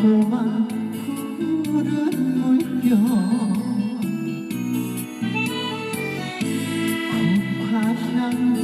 고만 푸른 물결 국화향기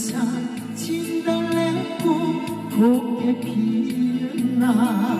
세상 진달래꽃 곱게 피는 날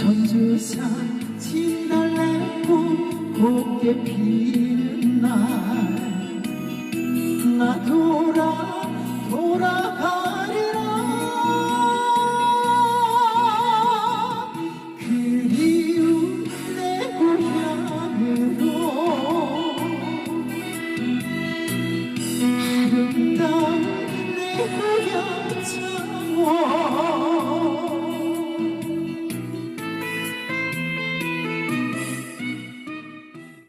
천주사 진달래꽃 곱게 피는 날 나 돌아 돌아가리라. 그리운 내 고향으로. 아름다운 내 고향 창원.